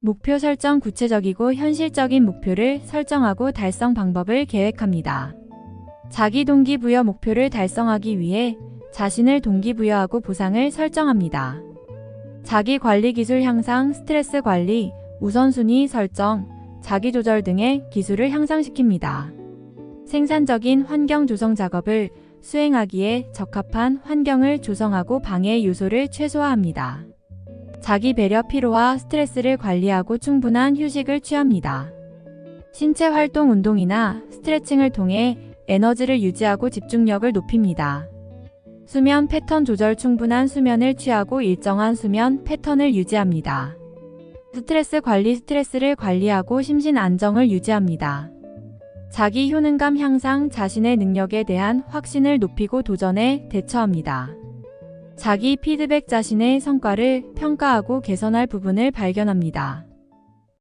목표 설정 구체적이고 현실적인 목표를 설정하고 달성 방법을 계획합니다. 자기 동기부여 목표를 달성하기 위해 자신을 동기부여하고 보상을 설정합니다. 자기 관리 기술 향상, 스트레스 관리, 우선순위 설정, 자기 조절 등의 기술을 향상시킵니다. 생산적인 환경 조성 작업을 수행하기에 적합한 환경을 조성하고 방해 요소를 최소화합니다. 자기 배려 피로와 스트레스를 관리하고 충분한 휴식을 취합니다. 신체 활동 운동이나 스트레칭을 통해 에너지를 유지하고 집중력을 높입니다. 수면 패턴 조절 충분한 수면을 취하고 일정한 수면 패턴을 유지합니다. 스트레스 관리 스트레스를 관리하고 심신 안정을 유지합니다. 자기 효능감 향상 자신의 능력에 대한 확신을 높이고 도전에 대처합니다. 자기 피드백 자신의 성과를 평가하고 개선할 부분을 발견합니다.